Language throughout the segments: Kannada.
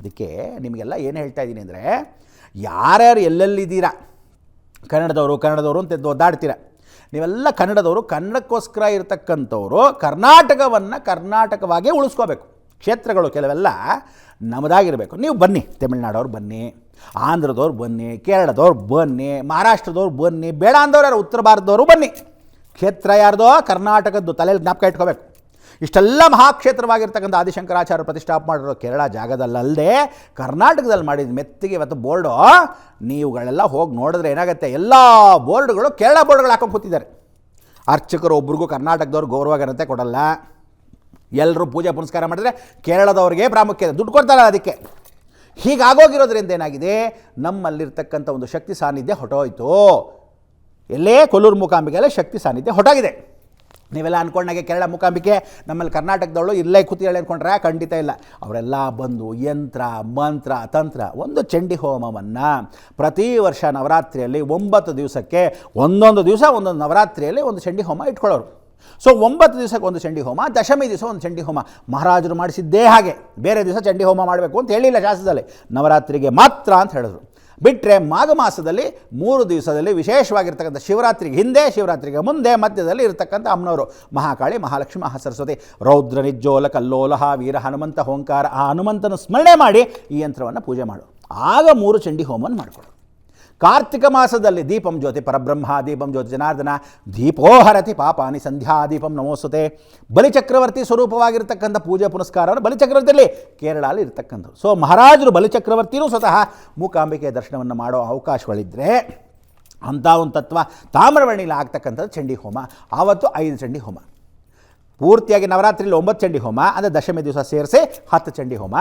ಅದಕ್ಕೆ ನಿಮಗೆಲ್ಲ ಏನು ಹೇಳ್ತಾ ಇದ್ದೀನಿ ಅಂದರೆ, ಯಾರ್ಯಾರು ಎಲ್ಲೆಲ್ಲಿದ್ದೀರಾ? ಕನ್ನಡದವರು ಕನ್ನಡದವರು ಅಂತ ಒದ್ದಾಡ್ತೀರ? ನೀವೆಲ್ಲ ಕನ್ನಡದವರು, ಕನ್ನಡಕ್ಕೋಸ್ಕರ ಇರತಕ್ಕಂಥವರು ಕರ್ನಾಟಕವನ್ನು ಕರ್ನಾಟಕವಾಗೇ ಉಳಿಸ್ಕೋಬೇಕು. ಕ್ಷೇತ್ರಗಳು ಕೆಲವೆಲ್ಲ ನಮ್ಮದಾಗಿರಬೇಕು. ನೀವು ಬನ್ನಿ, ತಮಿಳ್ನಾಡವ್ರು ಬನ್ನಿ, ಆಂಧ್ರದವ್ರು ಬನ್ನಿ, ಕೇರಳದವ್ರು ಬನ್ನಿ, ಮಹಾರಾಷ್ಟ್ರದವ್ರು ಬನ್ನಿ, ಬೇಡ ಅಂದವ್ರು ಯಾರು, ಉತ್ತರ ಭಾರತದವರು ಬನ್ನಿ. ಕ್ಷೇತ್ರ ಯಾರ್ದೋ ಕರ್ನಾಟಕದ್ದು ತಲೆಯಲ್ಲಿ ಜ್ಞಾಪಕ ಇಟ್ಕೋಬೇಕು. ಇಷ್ಟೆಲ್ಲ ಮಹಾಕ್ಷೇತ್ರವಾಗಿರ್ತಕ್ಕಂಥ ಆದಿಶಂಕರಾಚಾರ್ಯ ಪ್ರತಿಷ್ಠಾಪ ಮಾಡಿರೋ ಕೇರಳ ಜಾಗದಲ್ಲಲ್ಲದೆ ಕರ್ನಾಟಕದಲ್ಲಿ ಮಾಡಿದ ಮೆತ್ತಿಗೆ ಇವತ್ತು ಬೋರ್ಡು, ನೀವುಗಳೆಲ್ಲ ಹೋಗಿ ನೋಡಿದ್ರೆ ಏನಾಗುತ್ತೆ? ಎಲ್ಲ ಬೋರ್ಡ್ಗಳು ಕೇರಳ ಬೋರ್ಡ್ಗಳು ಹಾಕೊಂಡು ಕೂತಿದ್ದಾರೆ. ಅರ್ಚಕರು ಒಬ್ರಿಗೂ ಕರ್ನಾಟಕದವ್ರು ಗೌರವ ಘನತೆ ಕೊಡಲ್ಲ. ಎಲ್ಲರೂ ಪೂಜೆ ಪುನಸ್ಕಾರ ಮಾಡಿದ್ರೆ ಕೇರಳದವ್ರಿಗೆ ಪ್ರಾಮುಖ್ಯತೆ. ದುಡ್ಡು ಕೊಡ್ತಾರೆ ಅದಕ್ಕೆ. ಹೀಗಾಗೋಗಿರೋದ್ರಿಂದ ಏನಾಗಿದೆ? ನಮ್ಮಲ್ಲಿರ್ತಕ್ಕಂಥ ಒಂದು ಶಕ್ತಿ ಸಾನ್ನಿಧ್ಯ ಹೊಟ್ಟೋಯ್ತು ಎಲ್ಲೇ ಕೊಲ್ಲೂರು ಮೂಕಾಂಬಿಕೆಯಲ್ಲೇ ಶಕ್ತಿ ಸಾನ್ನಿಧ್ಯ ಹೊಟ್ಟೋಗಿದೆ ನೀವೆಲ್ಲ ಅಂದ್ಕೊಂಡಾಗೆ ಕೇರಳ ಮೂಕಾಂಬಿಕೆ, ನಮ್ಮಲ್ಲಿ ಕರ್ನಾಟಕದವಳು ಇಲ್ಲೇ ಕೂತಿದ್ದಾಳೆ ಅಂದ್ಕೊಂಡ್ರೆ ಖಂಡಿತ ಇಲ್ಲ. ಅವರೆಲ್ಲ ಬಂದು ಯಂತ್ರ, ಮಂತ್ರ, ತಂತ್ರ, ಒಂದು ಚಂಡಿ ಹೋಮವನ್ನು ಪ್ರತಿ ವರ್ಷ ನವರಾತ್ರಿಯಲ್ಲಿ ಒಂಬತ್ತು ದಿವಸಕ್ಕೆ ಒಂದೊಂದು ದಿವಸ, ಒಂದೊಂದು ನವರಾತ್ರಿಯಲ್ಲಿ ಒಂದು ಚಂಡಿ ಹೋಮ ಇಟ್ಕೊಳ್ಳೋರು. ಸೊ, ಒಂಬತ್ತು ದಿವಸಕ್ಕೆ ಒಂದು ಚಂಡಿ ಹೋಮ, ದಶಮಿ ದಿವಸ ಒಂದು ಚಂಡಿ ಹೋಮ. ಮಹಾರಾಜರು ಮಾಡಿಸಿದ್ದೇ ಹಾಗೆ. ಬೇರೆ ದಿವಸ ಚಂಡಿ ಹೋಮ ಮಾಡಬೇಕು ಅಂತ ಹೇಳಿಲ್ಲ ಶಾಸ್ತ್ರದಲ್ಲಿ ನವರಾತ್ರಿಗೆ ಮಾತ್ರ ಅಂತ ಹೇಳಿದ್ರು. ಬಿಟ್ಟರೆ ಮಾಘ ಮಾಸದಲ್ಲಿ ಮೂರು ದಿವಸದಲ್ಲಿ ವಿಶೇಷವಾಗಿರ್ತಕ್ಕಂಥ ಶಿವರಾತ್ರಿಗೆ ಹಿಂದೆ, ಶಿವರಾತ್ರಿಗೆ ಮುಂದೆ ಮಧ್ಯದಲ್ಲಿ ಇರತಕ್ಕಂಥ ಅಮ್ಮನವರು ಮಹಾಕಾಳಿ, ಮಹಾಲಕ್ಷ್ಮಿ, ಮಹಾಸರಸ್ವತಿ, ರೌದ್ರ, ನಿಜ್ಜೋಲ ಕಲ್ಲೋಲಹ ವೀರ ಹನುಮಂತ, ಹೋಂಕಾರ, ಆ ಹನುಮಂತನ ಸ್ಮರಣೆ ಮಾಡಿ ಈ ಯಂತ್ರವನ್ನು ಪೂಜೆ ಮಾಡು. ಆಗ ಮೂರು ಚಂಡಿ ಹೋಮವನ್ನು ಮಾಡಿಕೊಡು. ಕಾರ್ತಿಕ ಮಾಸದಲ್ಲಿ ದೀಪಂ ಜ್ಯೋತಿ ಪರಬ್ರಹ್ಮ, ದೀಪಂ ಜ್ಯೋತಿ ಜನಾರ್ದನ, ದೀಪೋಹರತಿ ಪಾಪಾನಿ ಸಂಧ್ಯಾ ದೀಪಂ ನಮೋಸ್ತುತೆ ಬಲಿಚಕ್ರವರ್ತಿ ಸ್ವರೂಪವಾಗಿರ್ತಕ್ಕಂಥ ಪೂಜೆ ಪುನಸ್ಕಾರವನ್ನು ಬಲಿಚಕ್ರವರ್ತಿಯಲ್ಲಿ ಕೇರಳಲ್ಲಿ ಇರ್ತಕ್ಕಂಥದ್ದು ಸೊ ಮಹಾರಾಜರು ಬಲಿಚಕ್ರವರ್ತಿಯೂ ಸ್ವತಃ ಮೂಕಾಂಬಿಕೆಯ ದರ್ಶನವನ್ನು ಮಾಡೋ ಅವಕಾಶಗಳಿದ್ದರೆ ಅಂಥ ಒಂದು ತತ್ವ ತಾಮ್ರವರ್ಣಿಲಿ ಆಗ್ತಕ್ಕಂಥದ್ದು ಚಂಡಿ ಹೋಮ, ಆವತ್ತು ಐದು ಚಂಡಿ ಹೋಮ. ಪೂರ್ತಿಯಾಗಿ ನವರಾತ್ರಿಯಲ್ಲಿ ಒಂಬತ್ತು ಚಂಡಿ ಹೋಮ, ಅಂದರೆ ದಶಮಿ ದಿವಸ ಸೇರಿಸಿ ಹತ್ತು ಚಂಡಿ ಹೋಮ.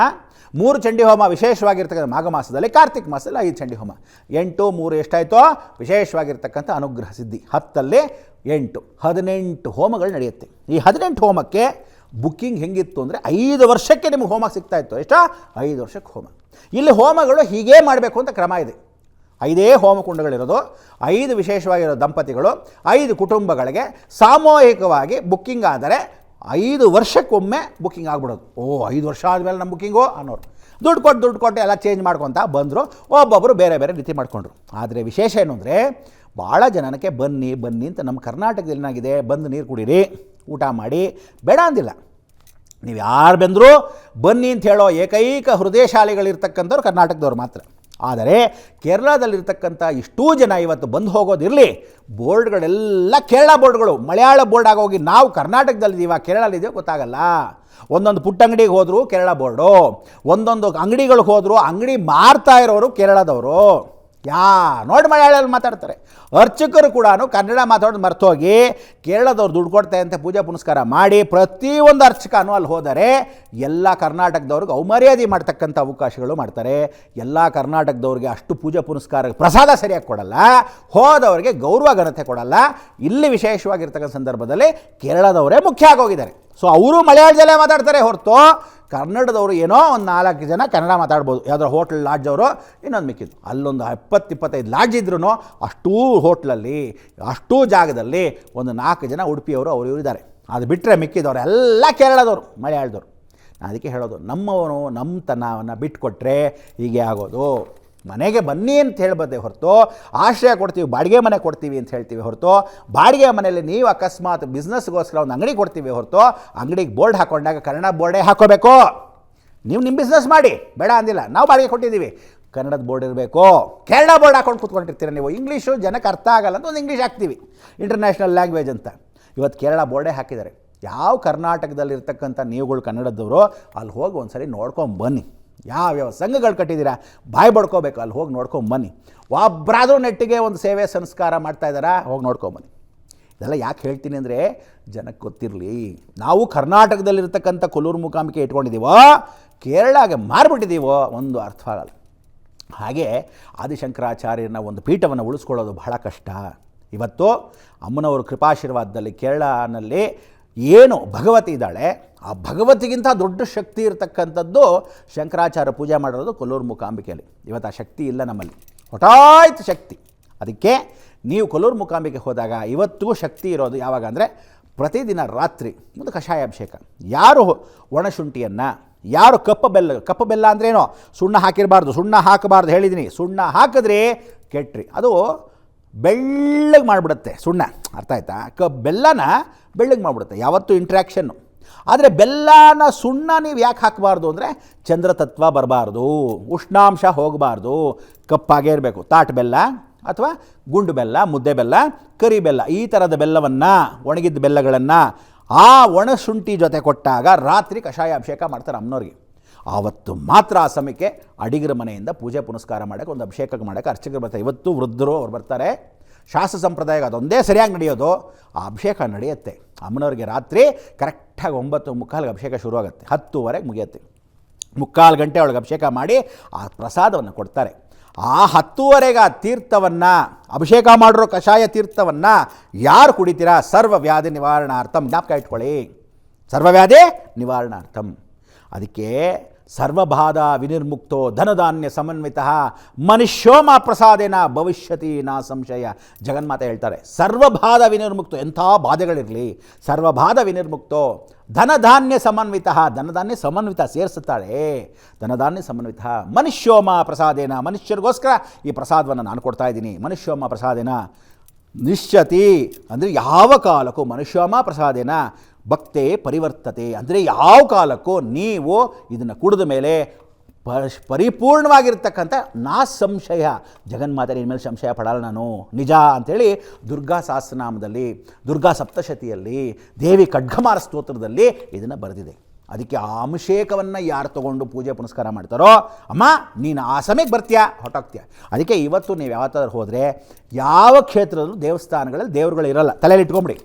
ಮೂರು ಚಂಡಿ ಹೋಮ ವಿಶೇಷವಾಗಿರ್ತಕ್ಕಂಥ ಮಾಘ ಮಾಸದಲ್ಲಿ ಕಾರ್ತಿಕ ಮಾಸದಲ್ಲಿ ಐದು ಚಂಡಿ ಹೋಮ. ಎಂಟು, ಮೂರು ಎಷ್ಟಾಯಿತೋ ವಿಶೇಷವಾಗಿರ್ತಕ್ಕಂಥ ಅನುಗ್ರಹ ಸಿದ್ಧಿ. ಹತ್ತಲ್ಲಿ ಎಂಟು, ಹದಿನೆಂಟು ಹೋಮಗಳು ನಡೆಯುತ್ತೆ. ಈ ಹದಿನೆಂಟು ಹೋಮಕ್ಕೆ ಬುಕ್ಕಿಂಗ್ ಹೆಂಗಿತ್ತು ಅಂದರೆ ಐದು ವರ್ಷಕ್ಕೆ ನಿಮಗೆ ಹೋಮ ಸಿಗ್ತಾ ಇತ್ತು ಎಷ್ಟೋ ಐದು ವರ್ಷಕ್ಕೆ ಹೋಮ. ಇಲ್ಲಿ ಹೋಮಗಳು ಹೀಗೇ ಮಾಡಬೇಕು ಅಂತ ಕ್ರಮ ಇದೆ. ಐದೇ ಹೋಮಕುಂಡಗಳಿರೋದು, ಐದು ವಿಶೇಷವಾಗಿರೋ ದಂಪತಿಗಳು, ಐದು ಕುಟುಂಬಗಳಿಗೆ ಸಾಮೂಹಿಕವಾಗಿ ಬುಕ್ಕಿಂಗ್ ಆದರೆ ಐದು ವರ್ಷಕ್ಕೊಮ್ಮೆ ಬುಕ್ಕಿಂಗ್ ಆಗ್ಬಿಡೋದು. ಓ, ಐದು ವರ್ಷ ಆದಮೇಲೆ ನಮ್ಮ ಬುಕ್ಕಿಂಗು ಅನ್ನೋರು. ದುಡ್ಡು ಕೊಟ್ಟು ದುಡ್ಡು ಕೊಟ್ಟು ಎಲ್ಲ ಚೇಂಜ್ ಮಾಡ್ಕೊತ ಬಂದರು. ಒಬ್ಬೊಬ್ಬರು ಬೇರೆ ಬೇರೆ ರೀತಿ ಮಾಡಿಕೊಂಡ್ರು. ಆದರೆ ವಿಶೇಷ ಏನು ಅಂದರೆ ಭಾಳ ಜನಕ್ಕೆ ಬನ್ನಿ ಬನ್ನಿ ಅಂತ ನಮ್ಮ ಕರ್ನಾಟಕದಲ್ಲಿ ಏನಾಗಿದೆ? ಬಂದು ನೀರು ಕುಡೀರಿ, ಊಟ ಮಾಡಿ, ಬೇಡ ಅಂದಿಲ್ಲ. ನೀವು ಯಾರು ಬಂದರೂ ಬನ್ನಿ ಅಂತ ಹೇಳೋ ಏಕೈಕ ಹೃದಯಶಾಲಿಗಳಿರ್ತಕ್ಕಂಥವ್ರು ಕರ್ನಾಟಕದವ್ರು ಮಾತ್ರ. ಆದರೆ ಕೇರಳದಲ್ಲಿರ್ತಕ್ಕಂಥ ಇಷ್ಟೂ ಜನ ಇವತ್ತು ಬಂದು ಹೋಗೋದಿರಲಿ. ಬೋರ್ಡ್ಗಳೆಲ್ಲ ಕೇರಳ ಬೋರ್ಡ್ಗಳು. ಮಲಯಾಳ ಬೋರ್ಡ್ ಆಗೋಗಿ ನಾವು ಕರ್ನಾಟಕದಲ್ಲಿದ್ದೀವ ಕೇರಳಲ್ಲಿದ್ದೀವೋ ಗೊತ್ತಾಗಲ್ಲ. ಒಂದೊಂದು ಪುಟ್ಟ ಅಂಗಡಿಗೆ ಹೋದರೂ ಕೇರಳ ಬೋರ್ಡು. ಒಂದೊಂದು ಅಂಗಡಿಗಳಿಗೆ ಹೋದರೂ ಅಂಗಡಿ ಮಾರ್ತಾ ಇರೋರು ಕೇರಳದವರು. ಯಾ, ನೋಡಿ ಮಲಯಾಳಲ್ಲಿ ಮಾತಾಡ್ತಾರೆ. ಅರ್ಚಕರು ಕೂಡ ಕನ್ನಡ ಮಾತಾಡೋದು ಮರ್ತೋಗಿ ಕೇರಳದವ್ರು ದುಡ್ಡು ಕೊಡ್ತಾರೆ ಅಂತ ಪೂಜಾ ಪುನಸ್ಕಾರ ಮಾಡಿ ಪ್ರತಿಯೊಂದು ಅರ್ಚಕನೂ ಅಲ್ಲಿ ಹೋದರೆ ಎಲ್ಲ ಕರ್ನಾಟಕದವ್ರಿಗೆ ಅವಮರ್ಯಾದೆ ಮಾಡ್ತಕ್ಕಂಥ ಅವಕಾಶಗಳು ಮಾಡ್ತಾರೆ. ಎಲ್ಲ ಕರ್ನಾಟಕದವ್ರಿಗೆ ಅಷ್ಟು ಪೂಜೆ ಪುನಸ್ಕಾರ, ಪ್ರಸಾದ ಸರಿಯಾಗಿ ಕೊಡಲ್ಲ, ಹೋದವರಿಗೆ ಗೌರವ ಘನತೆ ಕೊಡಲ್ಲ. ಇಲ್ಲಿ ವಿಶೇಷವಾಗಿರ್ತಕ್ಕಂಥ ಸಂದರ್ಭದಲ್ಲಿ ಕೇರಳದವರೇ ಮುಖ್ಯ ಆಗೋಗಿದ್ದಾರೆ. ಸೊ ಅವರು ಮಲಯಾಳದಲ್ಲೇ ಮಾತಾಡ್ತಾರೆ ಹೊರತು ಕನ್ನಡದವರು ಏನೋ ಒಂದು ನಾಲ್ಕು ಜನ ಕನ್ನಡ ಮಾತಾಡ್ಬೋದು. ಯಾವುದೋ ಹೋಟ್ಲ್ ಲಾಡ್ಜ್ ಅವರು, ಇನ್ನೊಂದು ಮಿಕ್ಕಿದ್ದು. ಅಲ್ಲೊಂದು ಇಪ್ಪತ್ತು ಇಪ್ಪತ್ತೈದು ಲಾಡ್ಜ್ ಇದ್ರೂ ಅಷ್ಟೂ ಹೋಟ್ಲಲ್ಲಿ, ಅಷ್ಟೂ ಜಾಗದಲ್ಲಿ ಒಂದು ನಾಲ್ಕು ಜನ ಉಡುಪಿಯವರು, ಅವರು ಇವರು ಇದ್ದಾರೆ. ಅದು ಬಿಟ್ಟರೆ ಮಿಕ್ಕಿದವರು ಎಲ್ಲ ಕೇರಳದವರು, ಮಲಯಾಳದವರು. ನಾನು ಅದಕ್ಕೆ ಹೇಳೋದು, ನಮ್ಮವನು ನಮ್ಮತನವನ್ನು ಬಿಟ್ಕೊಟ್ರೆ ಹೀಗೆ ಆಗೋದು. ಮನೆಗೆ ಬನ್ನಿ ಅಂತ ಹೇಳ್ಬೋದೇ ಹೊರತು, ಆಶ್ರಯ ಕೊಡ್ತೀವಿ, ಬಾಡಿಗೆ ಮನೆ ಕೊಡ್ತೀವಿ ಅಂತ ಹೇಳ್ತೀವಿ ಹೊರತು, ಬಾಡಿಗೆ ಮನೆಯಲ್ಲಿ ನೀವು ಅಕಸ್ಮಾತ್ ಬಿಸ್ನೆಸ್ಗೋಸ್ಕರ ಒಂದು ಅಂಗಡಿ ಕೊಡ್ತೀವಿ ಹೊರತು, ಅಂಗಡಿಗೆ ಬೋರ್ಡ್ ಹಾಕೊಂಡಾಗ ಕನ್ನಡ ಬೋರ್ಡೇ ಹಾಕೋಬೇಕು. ನೀವು ನಿಮ್ಮ ಬಿಸ್ನೆಸ್ ಮಾಡಿ, ಬೇಡ ಅಂದಿಲ್ಲ, ನಾವು ಬಾಡಿಗೆ ಕೊಟ್ಟಿದ್ದೀವಿ. ಕನ್ನಡದ ಬೋರ್ಡ್ ಇರಬೇಕು. ಕೇರಳ ಬೋರ್ಡ್ ಹಾಕೊಂಡು ಕೂತ್ಕೊಂಡಿರ್ತೀರ ನೀವು, ಇಂಗ್ಲೀಷು ಜನಕ್ಕೆ ಅರ್ಥ ಆಗಲ್ಲ ಅಂತ ಒಂದು ಇಂಗ್ಲೀಷ್ ಹಾಕ್ತೀವಿ. ಇಂಟರ್ನ್ಯಾಷನಲ್ ಲ್ಯಾಂಗ್ವೇಜ್ ಅಂತ. ಇವತ್ತು ಕೇರಳ ಬೋರ್ಡೇ ಹಾಕಿದ್ದಾರೆ. ಯಾವ ಕರ್ನಾಟಕದಲ್ಲಿರ್ತಕ್ಕಂಥ ನೀವುಗಳು ಕನ್ನಡದವರು, ಅಲ್ಲಿ ಹೋಗಿ ಒಂದು ಸರಿ ನೋಡ್ಕೊಂಡು ಬನ್ನಿ. ಯಾವ್ಯಾವ ಸಂಘಗಳು ಕಟ್ಟಿದ್ದೀರಾ ಬಾಯಿ ಬಡ್ಕೋಬೇಕು. ಅಲ್ಲಿ ಹೋಗಿ ನೋಡ್ಕೊಂಬನ್ನಿ ಒಬ್ಬರಾದರೂ ನೆಟ್ಟಿಗೆ ಒಂದು ಸೇವೆ ಸಂಸ್ಕಾರ ಮಾಡ್ತಾ ಇದ್ದಾರಾ? ಹೋಗಿ ನೋಡ್ಕೊಂಬನ್ನಿ ಇದೆಲ್ಲ ಯಾಕೆ ಹೇಳ್ತೀನಿ ಅಂದರೆ ಜನಕ್ಕೆ ಗೊತ್ತಿರಲಿ. ನಾವು ಕರ್ನಾಟಕದಲ್ಲಿರ್ತಕ್ಕಂಥ ಕೊಲ್ಲೂರು ಮುಖಾಮಿಕೆ ಇಟ್ಕೊಂಡಿದ್ದೀವೋ ಕೇರಳಗೆ ಮಾರ್ಬಿಟ್ಟಿದ್ದೀವೋ ಒಂದು ಅರ್ಥ ಆಗಲ್ಲ. ಹಾಗೆ ಆದಿಶಂಕರಾಚಾರ್ಯನ ಒಂದು ಪೀಠವನ್ನು ಉಳಿಸ್ಕೊಳ್ಳೋದು ಬಹಳ ಕಷ್ಟ. ಇವತ್ತು ಅಮ್ಮನವರು ಕೃಪಾಶೀರ್ವಾದದಲ್ಲಿ ಕೇರಳನಲ್ಲಿ ಏನು ಭಗವತಿ ಇದ್ದಾಳೆ, ಆ ಭಗವತಿಗಿಂತ ದೊಡ್ಡ ಶಕ್ತಿ ಇರತಕ್ಕಂಥದ್ದು ಶಂಕರಾಚಾರ್ಯ ಪೂಜೆ ಮಾಡಿರೋದು ಕೊಲ್ಲೂರು ಮೂಕಾಂಬಿಕೆಯಲ್ಲಿ. ಇವತ್ತು ಆ ಶಕ್ತಿ ಇಲ್ಲ ನಮ್ಮಲ್ಲಿ. ಹೊಟಾಯ್ತು ಶಕ್ತಿ. ಅದಕ್ಕೆ ನೀವು ಕೊಲ್ಲೂರು ಮೂಕಾಂಬಿಕೆ ಹೋದಾಗ ಇವತ್ತಿಗೂ ಶಕ್ತಿ ಇರೋದು ಯಾವಾಗ ಅಂದರೆ ಪ್ರತಿದಿನ ರಾತ್ರಿ ಒಂದು ಕಷಾಯ ಅಭಿಷೇಕ ಯಾರು ಒಣಶುಂಠಿಯನ್ನು ಯಾರು ಕಪ್ಪು ಬೆಲ್ಲ, ಕಪ್ಪ ಬೆಲ್ಲ ಅಂದ್ರೇನೋ, ಸುಣ್ಣ ಹಾಕಿರಬಾರ್ದು, ಸುಣ್ಣ ಹಾಕಬಾರ್ದು ಹೇಳಿದ್ದೀನಿ ಸುಣ್ಣ ಹಾಕಿದ್ರೆ ಕೆಟ್ರಿ. ಅದು ಬೆಳ್ಳಗೆ ಮಾಡಿಬಿಡುತ್ತೆ. ಸುಣ್ಣ. ಅರ್ಥ ಆಯ್ತಾ? ಕ ಬೆಲ್ಲನ ಬೆಳ್ಳಗೆ ಮಾಡಿಬಿಡುತ್ತೆ. ಯಾವತ್ತೂ ಇಂಟ್ರ್ಯಾಕ್ಷನ್ನು ಆದರೆ ಬೆಲ್ಲನ ಸುಣ್ಣ ನೀವು ಯಾಕೆ ಹಾಕಬಾರ್ದು ಅಂದರೆ ಚಂದ್ರತತ್ವ ಬರಬಾರ್ದು. ಉಷ್ಣಾಂಶ ಹೋಗಬಾರ್ದು. ಕಪ್ಪಾಗೇ ಇರಬೇಕು. ತಾಟ್ ಬೆಲ್ಲ ಅಥವಾ ಗುಂಡು ಬೆಲ್ಲ, ಮುದ್ದೆ ಬೆಲ್ಲ, ಕರಿ ಬೆಲ್ಲ, ಈ ಥರದ ಬೆಲ್ಲವನ್ನು ಒಣಗಿದ್ದ ಬೆಲ್ಲಗಳನ್ನು ಆ ಒಣ ಶುಂಠಿ ಜೊತೆ ಕೊಟ್ಟಾಗ ರಾತ್ರಿ ಕಷಾಯ ಅಭಿಷೇಕ ಮಾಡ್ತಾರೆ ಅಮ್ಮನವ್ರಿಗೆ. ಆವತ್ತು ಮಾತ್ರ ಆ ಸಮಯಕ್ಕೆ ಅಡಿಗರ ಮನೆಯಿಂದ ಪೂಜೆ ಪುನಸ್ಕಾರ ಮಾಡೋಕ್ಕೆ ಒಂದು ಅಭಿಷೇಕ ಮಾಡೋಕ್ಕೆ ಅರ್ಚಕರು ಬರ್ತಾರೆ. ಇವತ್ತು ವೃದ್ಧರು ಅವ್ರು ಬರ್ತಾರೆ. ಶಾಸ್ತ್ರ ಸಂಪ್ರದಾಯ ಅದೊಂದೇ ಸರಿಯಾಗಿ ನಡೆಯೋದು. ಆ ಅಭಿಷೇಕ ನಡೆಯುತ್ತೆ. ಅಮ್ಮನವ್ರಿಗೆ ರಾತ್ರಿ ಕರೆಕ್ಟಾಗಿ ಒಂಬತ್ತು ಮುಕ್ಕಾಲಿಗೆ ಅಭಿಷೇಕ ಶುರುವಾಗುತ್ತೆ. ಹತ್ತುವರೆಗೆ ಮುಗಿಯುತ್ತೆ. ಮುಕ್ಕಾಲು ಗಂಟೆ ಒಳಗೆ ಅಭಿಷೇಕ ಮಾಡಿ ಆ ಪ್ರಸಾದವನ್ನು ಕೊಡ್ತಾರೆ. ಆ ಹತ್ತುವರೆಗೆ ಆ ತೀರ್ಥವನ್ನು, ಅಭಿಷೇಕ ಮಾಡಿರೋ ಕಷಾಯ ತೀರ್ಥವನ್ನು ಯಾರು ಕುಡಿತೀರಾ? ಸರ್ವ ವ್ಯಾಧಿ ನಿವಾರಣಾರ್ಥಂ. ಜ್ಞಾಪಕ ಇಟ್ಕೊಳ್ಳಿ. ಸರ್ವವ್ಯಾಧಿ ನಿವಾರಣಾರ್ಥಂ. ಅದಕ್ಕೆ ಸರ್ವಬಾಧ ವಿನಿರ್ಮುಕ್ತೋ ಧನಧಾನ್ಯ ಸಮನ್ವಿತ ಮನುಷ್ಯೋಮ ಪ್ರಸಾದೇನ ಭವಿಷ್ಯತಿ ನಾ ಸಂಶಯ. ಜಗನ್ಮಾತೆ ಹೇಳ್ತಾರೆ, ಸರ್ವಬಾಧ ವಿನಿರ್ಮುಕ್ತೋ, ಎಂಥ ಬಾಧೆಗಳಿರಲಿ. ಸರ್ವಬಾಧ ವಿನಿರ್ಮುಕ್ತೋ, ಧನಧಾನ್ಯ ಸಮನ್ವಿತ ಧನಧಾನ್ಯ ಸಮನ್ವಿತ ಸೇರಿಸುತ್ತಾಳೆ. ಧನಧಾನ್ಯ ಸಮನ್ವಿತ ಮನುಷ್ಯೋಮ ಪ್ರಸಾದೇನ, ಮನುಷ್ಯರಿಗೋಸ್ಕರ ಈ ಪ್ರಸಾದವನ್ನು ನಾನು ಕೊಡ್ತಾ ಇದ್ದೀನಿ. ಮನುಷ್ಯೋಮ ಪ್ರಸಾದೇನ ನಿಶ್ಚತಿ. ಅಂದರೆ ಯಾವ ಕಾಲಕ್ಕೂ ಮನುಷ್ಯೋಮ ಪ್ರಸಾದೇನ ಭಕ್ತೆ ಪರಿವರ್ತತೆ. ಅಂದರೆ ಯಾವ ಕಾಲಕ್ಕೂ ನೀವು ಇದನ್ನು ಕುಡಿದ ಮೇಲೆ ಪರ್, ಪರಿಪೂರ್ಣವಾಗಿರ್ತಕ್ಕಂಥ ನಾ ಸಂಶಯ ಜಗನ್ಮಾತೆ ನಿನ್ನ ಮೇಲೆ ಸಂಶಯ ಪಡಲ್ಲ ನಾನು. ನಿಜ ಅಂಥೇಳಿ ದುರ್ಗಾ ಸಹಸ್ರನಾಮದಲ್ಲಿ, ದುರ್ಗಾ ಸಪ್ತಶತಿಯಲ್ಲಿ, ದೇವಿ ಖಡ್ಗಮಾರ ಸ್ತೋತ್ರದಲ್ಲಿ ಇದನ್ನು ಬರೆದಿದೆ. ಅದಕ್ಕೆ ಆ ಅಭಿಷೇಕವನ್ನು ಯಾರು ತಗೊಂಡು ಪೂಜೆ ಪುನಸ್ಕಾರ ಮಾಡ್ತಾರೋ, ಅಮ್ಮ, ನೀನು ಆ ಸಮಯಕ್ಕೆ ಬರ್ತೀಯಾ? ಹೊಟ್ಟೋಗ್ತೀಯ ಅದಕ್ಕೆ ಇವತ್ತು ನೀವು ಯಾವತ್ತಾದ್ರೂ ಹೋದರೆ ಯಾವ ಕ್ಷೇತ್ರದಲ್ಲೂ ದೇವಸ್ಥಾನಗಳಲ್ಲಿ ದೇವರುಗಳು ಇರಲ್ಲ. ತಲೆಯಲ್ಲಿ ಇಟ್ಕೊಂಬಿಡಿ.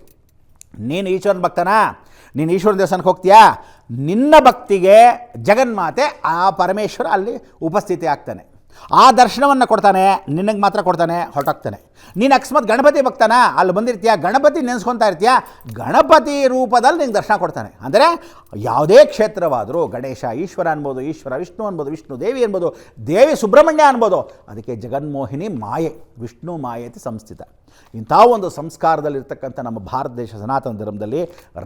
ನೀನು ಈಶ್ವರನ ಭಕ್ತನಾ? ನೀನು ಈಶ್ವರನ ದೇವಸ್ಥಾನಕ್ಕೆ ಹೋಗ್ತೀಯಾ? ನಿನ್ನ ಭಕ್ತಿಗೆ ಜಗನ್ಮಾತೆ ಆ ಪರಮೇಶ್ವರ ಅಲ್ಲಿ ಉಪಸ್ಥಿತಿ ಆಗ್ತಾನೆ ಆ ದರ್ಶನವನ್ನು ಕೊಡ್ತಾನೆ, ನಿನಗೆ ಮಾತ್ರ ಕೊಡ್ತಾನೆ ಹೊರಟೋಗ್ತಾನೆ ನೀನು ಅಕಸ್ಮಾತ್ ಗಣಪತಿ ಭಕ್ತನ? ಅಲ್ಲಿ ಬಂದಿರ್ತೀಯ? ಗಣಪತಿ ನೆನೆಸ್ಕೊತಾ ಇರ್ತೀಯ? ಗಣಪತಿ ರೂಪದಲ್ಲಿ ನಿಂಗೆ ದರ್ಶನ ಕೊಡ್ತಾನೆ. ಅಂದರೆ ಯಾವುದೇ ಕ್ಷೇತ್ರವಾದರೂ ಗಣೇಶ ಈಶ್ವರ ಅನ್ಬೋದು, ಈಶ್ವರ ವಿಷ್ಣು ಅನ್ಬೋದು, ವಿಷ್ಣು ದೇವಿ ಅನ್ಬೋದು, ದೇವಿ ಸುಬ್ರಹ್ಮಣ್ಯ ಅನ್ಬೋದು, ಅದಕ್ಕೆ ಜಗನ್ಮೋಹಿನಿ ಮಾಯೆ, ವಿಷ್ಣು ಮಾಯೇತಿ ಸಂಸ್ಥಿತ. ಇಂಥ ಒಂದು ಸಂಸ್ಕಾರದಲ್ಲಿರ್ತಕ್ಕಂಥ ನಮ್ಮ ಭಾರತ ದೇಶ ಸನಾತನ ಧರ್ಮದಲ್ಲಿ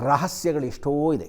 ರಹಸ್ಯಗಳು ಎಷ್ಟೋ ಇದೆ.